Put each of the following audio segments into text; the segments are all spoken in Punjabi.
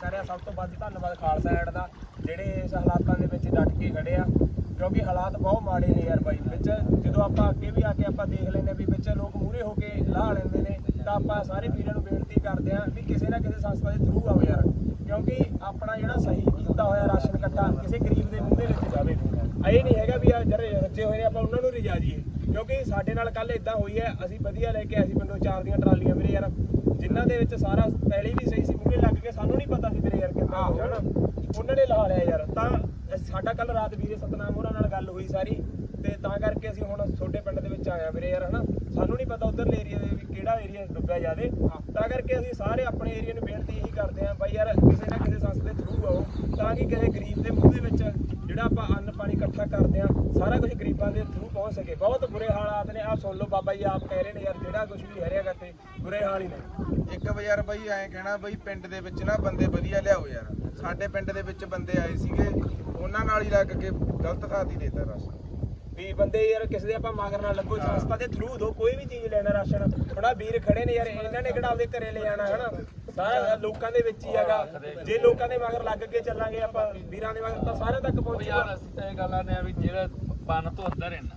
ਕਰ ਰਿਹਾ। ਸਭ ਤੋਂ ਵੱਧ ਧੰਨਵਾਦ ਖਾਲਸਾ ਐਡ ਦਾ, ਜਿਹੜੇ ਇਸ ਹਾਲਾਤਾਂ ਦੇ ਵਿੱਚ ਡਟ ਕੇ ਖੜੇ ਆ। ਕਿਉਂਕਿ ਹਾਲਾਤ ਬਹੁਤ ਮਾੜੇ ਨੇ ਯਾਰ ਬਾਈ। ਵਿੱਚ ਜਦੋਂ ਆਪਾਂ ਅੱਗੇ ਵੀ ਆ ਕੇ ਆਪਾਂ ਦੇਖ ਲੈਨੇ ਵੀ ਵਿੱਚ ਲੋਕ ਮੂਹਰੇ ਹੋ ਕੇ ਲਾਹ ਲੈਂਦੇ ਨੇ, ਤਾਂ ਆਪਾਂ ਸਾਰੇ ਵੀਰਾਂ ਨੂੰ ਬੇਨਤੀ ਕਰਦੇ ਆ ਵੀ ਕਿਸੇ ਨਾ ਕਿਸੇ ਸੰਸਥਾ ਦੇ ਥਰੂ ਆਓ ਯਾਰ। ਕਿਉਂਕਿ ਆਪਣਾ ਜਿਹੜਾ ਸਹੀ ਕੀਤਾ ਹੋਇਆ ਰਾਸ਼ਨ ਇਕੱਠਾ ਕਿਸੇ ਗਰੀਬ ਦੇ ਮੂੰਹ ਦੇ ਵਿੱਚ ਜਾਵੇ। ਇਹ ਨਹੀਂ ਹੈਗਾ ਵੀ ਆ ਜਿਹੜੇ ਰੱਜੇ ਹੋਏ ਨੇ, ਆਪਾਂ ਉਹਨਾਂ ਨੂੰ ਰਿਜਾ ਜੀਏ ਕਿਉਂਕਿ ਸਾਡੇ ਨਾਲ ਕੱਲ ਇਦਾਂ ਹੋਈ ਹੈ, ਅਸੀਂ ਵਧੀਆ ਲੈ ਕੇ ਆਏ ਸੀ ਪਿੰਡੋਂ ਚਾਰ ਦੀਆਂ ਟਰਾਲੀਆਂ। ਵੀਰੇ ਯਾਰ ਜਿਨ੍ਹਾਂ ਦੇ ਵਿੱਚ ਸਾਰਾ ਪਹਿਲੇ ਵੀ ਸਹੀ ਸੀ ਮੂਹਰੇ ਲੱਗ ਕੇ ਸਾਨੂੰ ਨਹੀਂ ਪਤਾ ਸੀ ਵੀਰੇ ਯਾਰ ਕਿੱਦਾਂ ਹੋ ਜਾਣਾ ਉਹਨਾਂ ਨੇ ਲਹਾ ਲਿਆ ਯਾਰ। ਤਾਂ ਸਾਡਾ ਕੱਲ ਰਾਤ ਵੀਰੇ ਸਤਨਾਮ ਹੋਰਾਂ ਨਾਲ ਗੱਲ ਹੋਈ ਸਾਰੀ, ਤੇ ਤਾਂ ਕਰਕੇ ਅਸੀਂ ਹੁਣ ਛੋਟੇ ਪਿੰਡ ਦੇ ਵਿੱਚ ਆਇਆ ਵੀਰੇ ਯਾਰ, ਹਨਾ? ਸਾਨੂੰ ਨਹੀਂ ਪਤਾ ਉਧਰਲੇ ਏਰੀਆ ਦੇ ਵੀ ਕਿਹੜਾ ਏਰੀਆ ਡੁੱਬਿਆ ਜਾਵੇ ਤਾਂ ਕਰਕੇ ਅਸੀਂ ਸਾਰੇ ਆਪਣੇ ਏਰੀਆ ਨੂੰ ਬੇਨਤੀ ਇਹੀ ਕਰਦੇ ਆਂ ਬਾਈ ਯਾਰ, ਕਿਸੇ ਨਾ ਕਿਸੇ ਸੰਸਥਾ ਦੇ ਥਰੂ ਆਓ, ਤਾਂ ਕਿ ਕਿਸੇ ਗਰੀਬ ਦੇ ਮੂੰਹ ਦੇ ਵਿੱਚ ਜਿਹੜਾ ਆਪਾਂ ਅੰਨ ਪਾਣੀ ਇਕੱਠਾ ਕਰਦੇ ਆਂ ਸਾਰਾ ਕੁਝ ਗਰੀਬਾਂ ਦੇ ਥਰੂ ਪਹੁੰਚ ਸਕੇ। ਬਹੁਤ ਬੁਰੇ ਹਾਲਾਤ ਨੇ। ਆਹ ਸੁਣ ਲਓ ਬਾਬਾ ਜੀ ਆਪ ਕਹਿ ਰਹੇ ਨੇ ਯਾਰ ਜਿਹੜਾ ਕੁਝ ਵੀ ਹਰਿਆਗਾ ਤੇ ਬੁਰੇ ਹਾਲ ਹੀ ਨੇ। ਇੱਕ ਯਾਰ ਬਈ ਐਂ ਕਹਿਣਾ ਬਈ ਪਿੰਡ ਦੇ ਵਿੱਚ ਨਾ ਬੰਦੇ ਵਧੀਆ ਲਿਆਓ ਯਾਰ। ਸਾਡੇ ਪਿੰਡ ਦੇ ਵਿੱਚ ਬੰਦੇ ਆਏ ਸੀਗੇ ਉਹਨਾਂ ਨਾਲ ਹੀ ਲੱਗ ਕੇ ਗਲਤ ਥਾਤੀ ਦੇਤਾ ਰਸ ਵੀ ਬੰਦੇ ਯਾਰ ਕਿਸੇ ਦੇ ਆਪਾਂ ਮਗਰ ਨਾਲ ਲੱਗੋ ਸੰਸਥਾ ਦੇ ਥਰੂ ਦੋ ਕੋਈ ਵੀ ਚੀਜ਼ ਲੈਣਾ ਰਾਸ਼ਨ। ਥੋੜਾ ਵੀਰ ਖੜੇ ਨੇ ਯਾਰ ਇਹਨਾਂ ਨੇ ਕਿਹੜਾ ਆਪਦੇ ਘਰੇ ਲੈ ਜਾਣਾ ਹਨਾ? ਸਾਰਾ ਲੋਕਾਂ ਦੇ ਵਿੱਚ ਹੀ ਹੈਗਾ। ਜੇ ਲੋਕਾਂ ਦੇ ਮਗਰ ਲੱਗ ਕੇ ਚੱਲਾਂਗੇ ਆਪਾਂ ਵੀਰਾਂ ਦੇ ਮਗਰ ਤਾਂ ਸਾਰਿਆਂ ਤੱਕ ਉਹ ਯਾਰ ਅਸੀਂ ਤਾਂ ਇਹ ਗੱਲ ਆਨੇ ਆ ਵੀ ਜਿਹੜਾ ਬੰਨ ਤੋਂ ਅੰਦਰ ਹੈ ਨਾ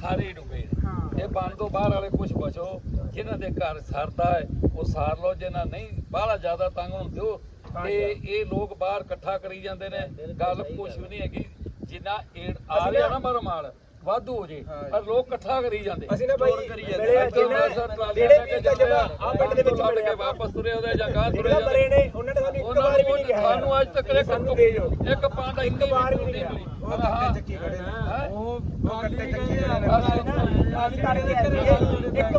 ਸਾਰੇ ਡੁੱਬੇ ਨੇ। ਇਹ ਬੰਨ ਤੋਂ ਬਾਹਰ ਵਾਲੇ ਕੁਝ ਬਚੋ ਜਿਨ੍ਹਾਂ ਦੇ ਘਰ ਸਰਦਾ ਹੈ ਉਹ ਸਾਰ ਲਓ ਜਿਨ੍ਹਾਂ ਨਹੀਂ ਬਾਹਲਾ ਜ਼ਿਆਦਾ ਤੰਗ ਹੁੰਦੇ ਹੋ ਤੇ ਇਹ ਲੋਕ ਬਾਹਰ ਇਕੱਠਾ ਕਰੀ ਜਾਂਦੇ ਨੇ ਗੱਲ ਕੁਝ ਵੀ ਨਹੀਂ ਹੈਗੀ। ਜਿੰਨਾ ਏਡ ਆ ਰਿਹਾ ਨਾ ਮਰਮਾਲ ਵਾਧੂ ਹੋ ਜੇ ਪਰ ਲੋਕ ਇਕੱਠਾ ਕਰੀ ਜਾਂਦੇ। ਅਸੀਂ ਨਾ ਬਾਈ ਜਿਹੜੇ ਵੀ ਜਾਂਦੇ ਆ, ਪਿੰਡ ਦੇ ਵਿੱਚ ਮਿਲੇ ਕੇ। ਵਾਪਸ ਤੁਰੇ ਉਹਦੇ ਜਾਂ ਗਾਹ ਤੁਰੇ ਬਰੇ ਨੇ ਉਹਨਾਂ ਨੇ ਸਾਨੂੰ ਇੱਕ ਵਾਰ ਵੀ ਨਹੀਂ ਕਿਹਾ ਸਾਨੂੰ ਅੱਜ ਤੱਕ ਇੱਕ ਇੱਕ ਪਾਂਡਾ ਇੱਕ ਵਾਰ ਵੀ ਨਹੀਂ ਕਿਹਾ। ਉਹ ਕੱਟੇ ਚੱਕੀ ਖੜੇ? ਉਹ ਕੱਟੇ ਚੱਕੀ ਖੜੇ ਨੇ ਅਸੀਂ ਕਰ ਇੱਕ